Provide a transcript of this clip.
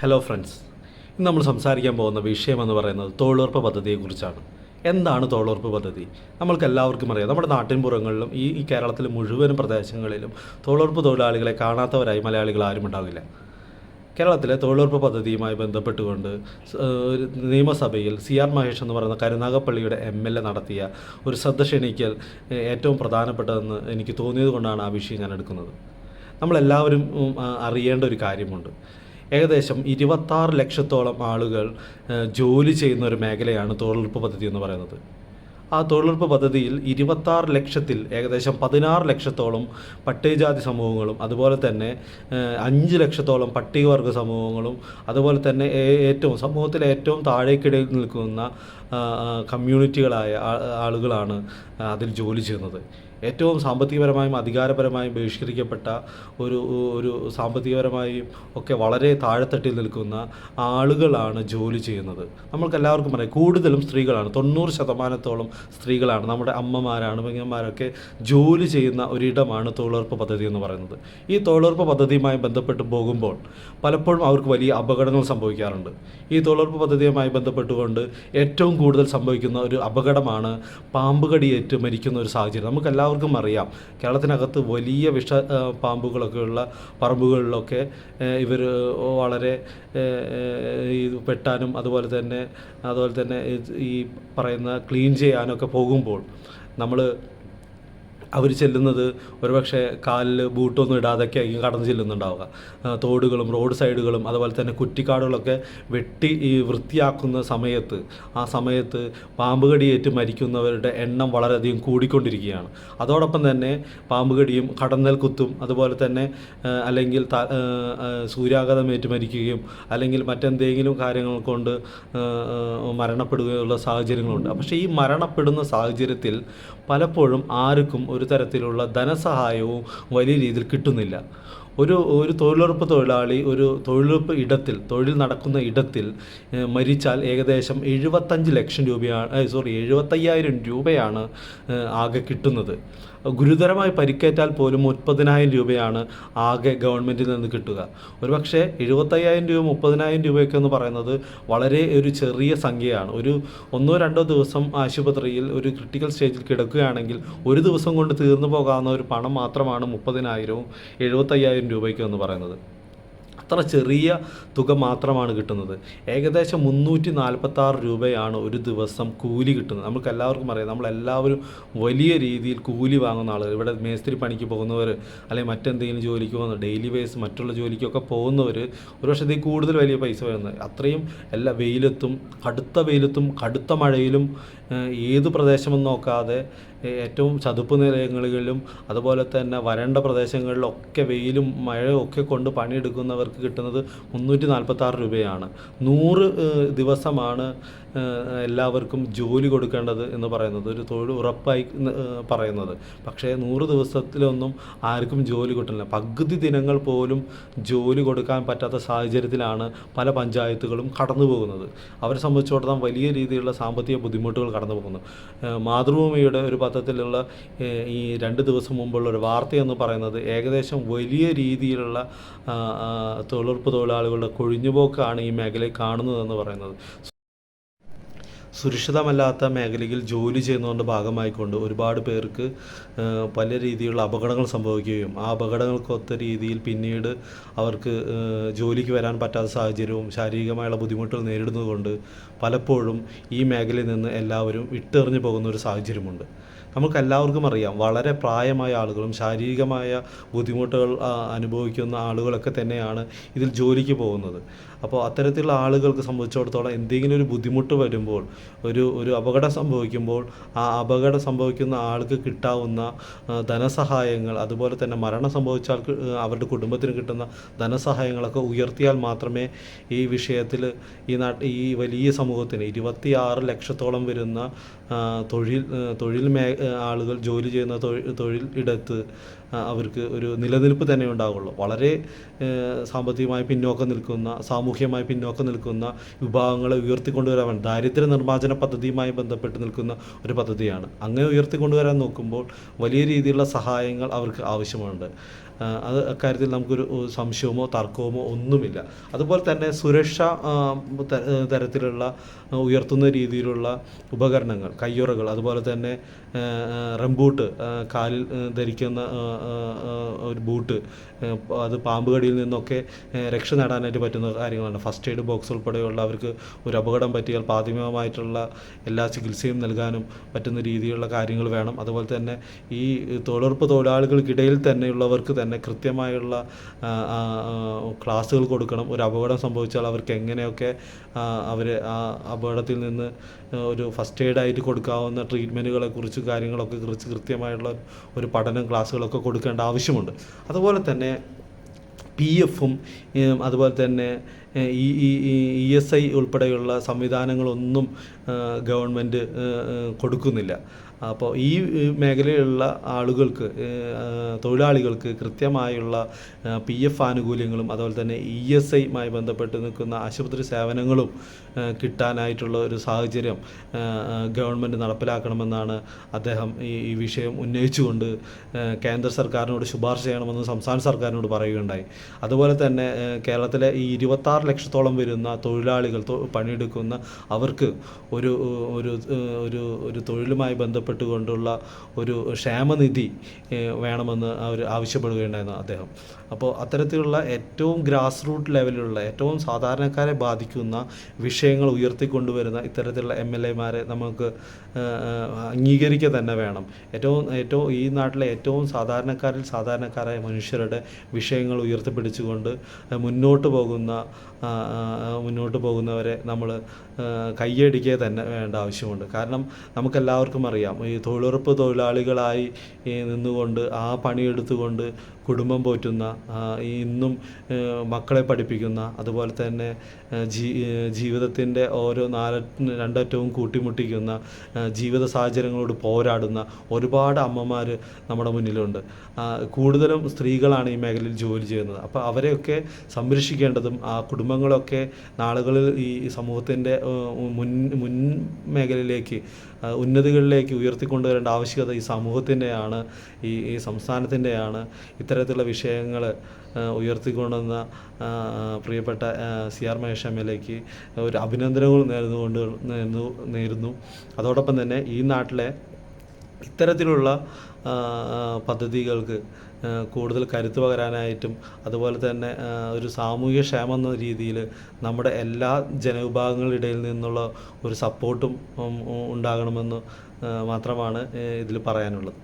Hello friends ഇന്ന് നമ്മൾ സംസാരിക്കാൻ പോകുന്ന വിഷയം എന്ന് പറയുന്നത് തൊഴിലുറപ്പ് പദ്ധതിയെക്കുറിച്ചാണ്. എന്താണ് തൊഴിലുറപ്പ് പദ്ധതി? നമ്മൾക്ക് എല്ലാവർക്കും അറിയാം. നമ്മുടെ നാട്ടിൻപുറങ്ങളിലും ഈ ഈ കേരളത്തിലെ മുഴുവൻ പ്രദേശങ്ങളിലും തൊഴിലുറപ്പ് തൊഴിലാളികളെ കാണാത്തവരായി മലയാളികൾ ആരും ഉണ്ടാവില്ല. കേരളത്തിലെ തൊഴിലുറപ്പ് പദ്ധതിയുമായി ബന്ധപ്പെട്ടുകൊണ്ട് നിയമസഭയിൽ സി ആർ മഹേഷ് എന്ന് പറയുന്ന കരുനാഗപ്പള്ളിയുടെ എം എൽ എ നടത്തിയ ഒരു ശ്രദ്ധ ക്ഷണിക്കൽ ഏറ്റവും പ്രധാനപ്പെട്ടതെന്ന് എനിക്ക് തോന്നിയത് കൊണ്ടാണ് ആ വിഷയം ഞാൻ എടുക്കുന്നത്. നമ്മളെല്ലാവരും അറിയേണ്ട ഒരു കാര്യമുണ്ട്. ഏകദേശം ഇരുപത്താറ് ലക്ഷത്തോളം ആളുകൾ ജോലി ചെയ്യുന്ന ഒരു മേഖലയാണ് തൊഴിലുറപ്പ് പദ്ധതി എന്ന് പറയുന്നത്. ആ തൊഴിലുറപ്പ് പദ്ധതിയിൽ ഇരുപത്താറ് ലക്ഷത്തിൽ ഏകദേശം പതിനാറ് ലക്ഷത്തോളം പട്ടികജാതി സമൂഹങ്ങളും അതുപോലെ തന്നെ അഞ്ച് ലക്ഷത്തോളം പട്ടികവർഗ സമൂഹങ്ങളും അതുപോലെ തന്നെ ഏറ്റവും സമൂഹത്തിലെ ഏറ്റവും താഴേക്കിടയിൽ നിൽക്കുന്ന കമ്മ്യൂണിറ്റികളായ ആളുകളാണ് അതിൽ ജോലി ചെയ്യുന്നത്. ഏറ്റവും സാമ്പത്തികപരമായും അധികാരപരമായും ബഹിഷ്കരിക്കപ്പെട്ട ഒരു ഒരു സാമ്പത്തികപരമായും ഒക്കെ വളരെ താഴെത്തട്ടിൽ നിൽക്കുന്ന ആളുകളാണ് ജോലി ചെയ്യുന്നത്. നമ്മൾക്ക് എല്ലാവർക്കും അറിയാം കൂടുതലും സ്ത്രീകളാണ്. തൊണ്ണൂറ് ശതമാനത്തോളം സ്ത്രീകളാണ്. നമ്മുടെ അമ്മമാരാണ് പെങ്ങന്മാരൊക്കെ ജോലി ചെയ്യുന്ന ഒരിടമാണ് തൊഴിലുറപ്പ് പദ്ധതി എന്ന് പറയുന്നത്. ഈ തൊഴിലുറപ്പ് പദ്ധതിയുമായി ബന്ധപ്പെട്ട് പോകുമ്പോൾ പലപ്പോഴും അവർക്ക് വലിയ അപകടങ്ങൾ സംഭവിക്കാറുണ്ട്. ഈ തൊഴിലുറപ്പ് പദ്ധതിയുമായി ബന്ധപ്പെട്ടുകൊണ്ട് ഏറ്റവും കൂടുതൽ സംഭവിക്കുന്ന ഒരു അപകടമാണ് പാമ്പുകടിയേറ്റ് മരിക്കുന്ന ഒരു സാഹചര്യം. നമുക്ക് എല്ലാവർക്കും അറിയാം. കേരളത്തിനകത്ത് വലിയ വിഷ പാമ്പുകളൊക്കെയുള്ള പറമ്പുകളിലൊക്കെ ഇവർ വളരെ പെട്ടാനും അതുപോലെ തന്നെ അതുപോലെ തന്നെ ഈ പറയുന്ന ക്ലീൻ ചെയ്യാനൊക്കെ പോകുമ്പോൾ നമ്മൾ അവർ ചെല്ലുന്നത് ഒരുപക്ഷെ കാലിൽ ബൂട്ടൊന്നും ഇടാതൊക്കെ ആയിരിക്കും കടന്നു ചെല്ലുന്നുണ്ടാവുക. തോടുകളും റോഡ് സൈഡുകളും അതുപോലെ തന്നെ കുറ്റിക്കാടുകളൊക്കെ വെട്ടി ഈ വൃത്തിയാക്കുന്ന സമയത്ത് ആ സമയത്ത് പാമ്പ് കടിയേറ്റ് മരിക്കുന്നവരുടെ എണ്ണം വളരെയധികം കൂടിക്കൊണ്ടിരിക്കുകയാണ്. അതോടൊപ്പം തന്നെ പാമ്പ് കടിയും കടന്നൽ കുത്തും അതുപോലെ തന്നെ അല്ലെങ്കിൽ സൂര്യാഘാതമേറ്റ് മരിക്കുകയും അല്ലെങ്കിൽ മറ്റെന്തെങ്കിലും കാര്യങ്ങൾ കൊണ്ട് മരണപ്പെടുകയുള്ള സാഹചര്യങ്ങളുണ്ട്. പക്ഷേ ഈ മരണപ്പെടുന്ന സാഹചര്യത്തിൽ പലപ്പോഴും ആർക്കും തരത്തിലുള്ള ധനസഹായവും വലിയ രീതിയിൽ കിട്ടുന്നില്ല. ഒരു ഒരു തൊഴിലുറപ്പ് തൊഴിലാളി ഒരു തൊഴിലുറപ്പ് ഇടത്തിൽ തൊഴിൽ നടക്കുന്ന ഇടത്തിൽ മരിച്ചാൽ ഏകദേശം എഴുപത്തഞ്ച് ലക്ഷം രൂപയാണ് സോറി എഴുപത്തയ്യായിരം രൂപയാണ് ആകെ കിട്ടുന്നത്. ഗുരുതരമായി പരിക്കേറ്റാൽ പോലും മുപ്പതിനായിരം രൂപയാണ് ആകെ ഗവൺമെന്റിൽ നിന്ന് കിട്ടുക. ഒരുപക്ഷെ എഴുപത്തയ്യായിരം രൂപ മുപ്പതിനായിരം രൂപയൊക്കെ എന്ന് പറയുന്നത് വളരെ ഒരു ചെറിയ സംഖ്യയാണ്. ഒരു ഒന്നോ രണ്ടോ ദിവസം ആശുപത്രിയിൽ ഒരു ക്രിട്ടിക്കൽ സ്റ്റേജിൽ കിടക്കുകയാണെങ്കിൽ ഒരു ദിവസം കൊണ്ട് തീർന്നു പോകാവുന്ന ഒരു പണം മാത്രമാണ് മുപ്പതിനായിരവും എഴുപത്തയ്യായിരം രൂപയ്ക്കും എന്ന് പറയുന്നത്. അത്ര ചെറിയ തുക മാത്രമാണ് കിട്ടുന്നത്. ഏകദേശം മുന്നൂറ്റി നാൽപ്പത്തി ആറ് രൂപയാണ് ഒരു ദിവസം കൂലി കിട്ടുന്നത്. നമുക്ക് എല്ലാവർക്കും അറിയാം. നമ്മളെല്ലാവരും വലിയ രീതിയിൽ കൂലി വാങ്ങുന്ന ആളുകൾ. ഇവിടെ മേസ്തിരി പണിക്ക് പോകുന്നവർ അല്ലെങ്കിൽ മറ്റെന്തെങ്കിലും ജോലിക്ക് പോകുന്ന ഡെയിലി വേസ് മറ്റുള്ള ജോലിക്കൊക്കെ പോകുന്നവർ ഒരു ഇതിൽ കൂടുതൽ വലിയ പൈസ വരുന്നത്. അത്രയും എല്ലാ വെയിലത്തും കടുത്ത വെയിലത്തും കടുത്ത മഴയിലും ഏത് പ്രദേശമെന്ന് നോക്കാതെ ഏറ്റവും ചതുപ്പ് നിലയങ്ങളിലും അതുപോലെ തന്നെ വരണ്ട പ്രദേശങ്ങളിലൊക്കെ വെയിലും മഴയും ഒക്കെ കൊണ്ട് പണിയെടുക്കുന്നവർക്ക് കിട്ടുന്നത് മുന്നൂറ്റി നാൽപ്പത്തി ആറ് രൂപയാണ്. നൂറ് ദിവസമാണ് എല്ലാവർക്കും ജോലി കൊടുക്കേണ്ടത് എന്ന് പറയുന്നത്. ഒരു തൊഴിൽ ഉറപ്പായി പറയുന്നത്. പക്ഷേ നൂറ് ദിവസത്തിലൊന്നും ആർക്കും ജോലി കിട്ടില്ല പകുതി ദിനങ്ങൾ പോലും ജോലി കൊടുക്കാൻ പറ്റാത്ത സാഹചര്യത്തിലാണ് പല പഞ്ചായത്തുകളും കടന്നു പോകുന്നത്. അവരെ സംബന്ധിച്ചിടത്തോളം വലിയ രീതിയിലുള്ള സാമ്പത്തിക ബുദ്ധിമുട്ടുകൾ കടന്നു പോകുന്നു. മാതൃഭൂമിയുടെ ഒരു പത്രത്തിലുള്ള ഈ രണ്ട് ദിവസം മുമ്പുള്ള ഒരു വാർത്തയെന്ന് പറയുന്നത് ഏകദേശം വലിയ രീതിയിലുള്ള തൊഴിലുറപ്പ് തൊഴിലാളികളുടെ കൊഴിഞ്ഞുപോക്കാണ് ഈ മേഖലയിൽ കാണുന്നതെന്ന് പറയുന്നത്. സുരക്ഷിതമല്ലാത്ത മേഖലയിൽ ജോലി ചെയ്യുന്നതിന്റെ ഭാഗമായിക്കൊണ്ട് ഒരുപാട് പേർക്ക് പല രീതിയിലുള്ള അപകടങ്ങൾ സംഭവിക്കുകയും ആ അപകടങ്ങൾക്കൊത്ത രീതിയിൽ പിന്നീട് അവർക്ക് ജോലിക്ക് വരാൻ പറ്റാത്ത സാഹചര്യവും ശാരീരികമായുള്ള ബുദ്ധിമുട്ടുകൾ നേരിടുന്നതുകൊണ്ട് പലപ്പോഴും ഈ മേഖലയിൽ നിന്ന് എല്ലാവരും വിട്ടെറിഞ്ഞു പോകുന്ന ഒരു സാഹചര്യമുണ്ട്. നമുക്ക് എല്ലാവർക്കും അറിയാം. വളരെ പ്രായമായ ആളുകളും ശാരീരികമായ ബുദ്ധിമുട്ടുകൾ അനുഭവിക്കുന്ന ആളുകളൊക്കെ തന്നെയാണ് ഇതിൽ ജോലിക്ക് പോകുന്നത്. അപ്പോൾ അത്തരത്തിലുള്ള ആളുകൾക്ക് സംബന്ധിച്ചിടത്തോളം എന്തെങ്കിലും ഒരു ബുദ്ധിമുട്ട് വരുമ്പോൾ ഒരു ഒരു അപകടം സംഭവിക്കുമ്പോൾ ആ അപകടം സംഭവിക്കുന്ന ആൾക്ക് കിട്ടാവുന്ന ധനസഹായങ്ങൾ അതുപോലെ തന്നെ മരണം സംഭവിച്ച ആൾക്ക് അവരുടെ കുടുംബത്തിന് കിട്ടുന്ന ധനസഹായങ്ങളൊക്കെ ഉയർത്തിയാൽ മാത്രമേ ഈ വിഷയത്തിൽ ഈ നാട്ട് ഈ വലിയ സമൂഹത്തിന് ഇരുപത്തിയാറ് ലക്ഷത്തോളം വരുന്ന തൊഴിൽ തൊഴിൽ മേ ആളുകൾ ജോലി ചെയ്യുന്ന തൊഴിൽ ഇടത്ത് അവർക്ക് ഒരു നിലനിൽപ്പ് തന്നെ ഉണ്ടാവുള്ളൂ. വളരെ സാമ്പത്തികമായി പിന്നോക്കം നിൽക്കുന്ന സാമൂഹ്യമായി പിന്നോക്കം നിൽക്കുന്ന വിഭാഗങ്ങളെ ഉയർത്തിക്കൊണ്ടുവരാൻ ദാരിദ്ര്യ നിർമ്മാർജന പദ്ധതിയുമായി ബന്ധപ്പെട്ട് നിൽക്കുന്ന ഒരു പദ്ധതിയാണ്. അങ്ങനെ ഉയർത്തിക്കൊണ്ടുവരാൻ നോക്കുമ്പോൾ വലിയ രീതിയിലുള്ള സഹായങ്ങൾ അവർക്ക് ആവശ്യമുണ്ട്. അത് അക്കാര്യത്തിൽ നമുക്കൊരു സംശയമോ തർക്കമോ ഒന്നുമില്ല. അതുപോലെ തന്നെ സുരക്ഷ തരത്തിലുള്ള ഉയർത്തുന്ന രീതിയിലുള്ള ഉപകരണങ്ങൾ കയ്യുറകൾ അതുപോലെ തന്നെ റംബൂട്ട് കാലിൽ ധരിക്കുന്ന ഒരു ബൂട്ട് അത് പാമ്പ് കടിയിൽ നിന്നൊക്കെ രക്ഷ നേടാനായിട്ട് പറ്റുന്ന കാര്യങ്ങളാണ്. ഫസ്റ്റ് എയ്ഡ് ബോക്സ് ഉൾപ്പെടെയുള്ള അവർക്ക് ഒരു അപകടം പറ്റിയാൽ പ്രാഥമികമായിട്ടുള്ള എല്ലാ ചികിത്സയും നൽകാനും പറ്റുന്ന രീതിയിലുള്ള കാര്യങ്ങൾ വേണം. അതുപോലെ തന്നെ ഈ തൊഴിലുറപ്പ് തൊഴിലാളികൾക്കിടയിൽ തന്നെയുള്ളവർക്ക് തന്നെ കൃത്യമായുള്ള ക്ലാസ്സുകൾ കൊടുക്കണം. ഒരു അപകടം സംഭവിച്ചാൽ അവർക്ക് എങ്ങനെയൊക്കെ അവർ ആ അപകടത്തിൽ നിന്ന് ഒരു ഫസ്റ്റ് എയ്ഡ് ആയിട്ട് കൊടുക്കാവുന്ന ട്രീറ്റ്മെന്റുകളെ കുറിച്ച് കാര്യങ്ങളൊക്കെ കുറിച്ച് കൃത്യമായുള്ള ഒരു പഠനം ക്ലാസ്സുകളൊക്കെ കൊടുക്കേണ്ട ആവശ്യമുണ്ട്. അതുപോലെ തന്നെ പി എഫും അതുപോലെ തന്നെ ഈ ഇ എസ് ഐ ഉൾപ്പെടെയുള്ള സംവിധാനങ്ങളൊന്നും ഗവൺമെന്റ് കൊടുക്കുന്നില്ല. അപ്പോൾ ഈ മേഖലയിലുള്ള ആളുകൾക്ക് തൊഴിലാളികൾക്ക് കൃത്യമായുള്ള പി എഫ് ആനുകൂല്യങ്ങളും അതുപോലെ തന്നെ ഇ എസ് ഐയുമായി ബന്ധപ്പെട്ട് നിൽക്കുന്ന ആശുപത്രി സേവനങ്ങളും കിട്ടാനായിട്ടുള്ള ഒരു സാഹചര്യം ഗവൺമെന്റ് നടപ്പിലാക്കണമെന്നാണ് അദ്ദേഹം ഈ ഈ വിഷയം ഉന്നയിച്ചുകൊണ്ട് കേന്ദ്ര സർക്കാരിനോട് ശുപാർശ ചെയ്യണമെന്ന് സംസ്ഥാന സർക്കാരിനോട് പറയുകയുണ്ടായി. അതുപോലെ തന്നെ കേരളത്തിലെ ഈ ഇരുപത്താറ് ലക്ഷത്തോളം വരുന്ന തൊഴിലാളികൾ പണിയെടുക്കുന്ന അവർക്ക് ഒരു ഒരു ഒരു തൊഴിലുമായി തൊഴിലുമായി ബന്ധപ്പെട്ടുകൊണ്ടുള്ള ഒരു ക്ഷേമനിധി വേണമെന്ന് അവർ ആവശ്യപ്പെടുകയുണ്ടായിരുന്നു അദ്ദേഹം. അപ്പോൾ അത്തരത്തിലുള്ള ഏറ്റവും ഗ്രാസ് റൂട്ട് ലെവലിലുള്ള ഏറ്റവും സാധാരണക്കാരെ ബാധിക്കുന്ന വിഷയങ്ങൾ ഉയർത്തിക്കൊണ്ടുവരുന്ന ഇത്തരത്തിലുള്ള എം എൽ എമാരെ നമുക്ക് അംഗീകരിക്കുക തന്നെ വേണം. ഏറ്റവും ഏറ്റവും ഈ നാട്ടിലെ ഏറ്റവും സാധാരണക്കാരിൽ സാധാരണക്കാരായ മനുഷ്യരുടെ വിഷയങ്ങൾ ഉയർത്തിപ്പിടിച്ചുകൊണ്ട് മുന്നോട്ട് പോകുന്ന മുന്നോട്ട് പോകുന്നവരെ നമ്മൾ കയ്യടിക്കുക തന്നെ വേണ്ട ആവശ്യമുണ്ട്. കാരണം നമുക്കെല്ലാവർക്കും അറിയാം ഈ തൊഴിലുറപ്പ് തൊഴിലാളികളായി നിന്നുകൊണ്ട് ആ പണിയെടുത്തുകൊണ്ട് കുടുംബം പോറ്റുന്ന ഇന്നും മക്കളെ പഠിപ്പിക്കുന്ന അതുപോലെ തന്നെ ജീ ജീവിതത്തിന്റെ ഓരോ നാല രണ്ടറ്റവും കൂട്ടിമുട്ടിക്കുന്ന ജീവിത സാഹചര്യങ്ങളോട് പോരാടുന്ന ഒരുപാട് അമ്മമാർ നമ്മുടെ മുന്നിലുണ്ട്. കൂടുതലും സ്ത്രീകളാണ് ഈ മേഖലയിൽ ജോലി ചെയ്യുന്നത്. അപ്പോൾ അവരെയൊക്കെ സംരക്ഷിക്കേണ്ടതും ആ കുടുംബങ്ങളൊക്കെ നാളുകളിൽ ഈ സമൂഹത്തിന്റെ മുൻ മുൻ മേഖലയിലേക്ക് ഉന്നതികളിലേക്ക് ഉയർത്തിക്കൊണ്ടുവരേണ്ട ആവശ്യകത ഈ സമൂഹത്തിന്റെയാണ് ഈ ഈ സംസ്ഥാനത്തിന്റെയാണ്. ഇത്തരത്തിലുള്ള വിഷയങ്ങൾ ഉയർത്തിക്കൊണ്ടുവന്ന പ്രിയപ്പെട്ട C R Mahesh M L എക്ക് ഒരു അഭിനന്ദനങ്ങൾ നേർന്നുകൊണ്ട് നേർന്നു നേരുന്നു. അതോടൊപ്പം തന്നെ ഈ നാട്ടിലെ ഇത്തരത്തിലുള്ള പദ്ധതികൾക്ക് കൂടുതൽ കരുത്തു പകരാനായിട്ടും അതുപോലെ തന്നെ ഒരു സാമൂഹ്യ ക്ഷേമം എന്ന രീതിയിൽ നമ്മുടെ എല്ലാ ജനവിഭാഗങ്ങളുടെ ഇടയിൽ നിന്നുള്ള ഒരു സപ്പോർട്ടും ഉണ്ടാകണമെന്ന് മാത്രമാണ് ഇതിൽ പറയാനുള്ളത്.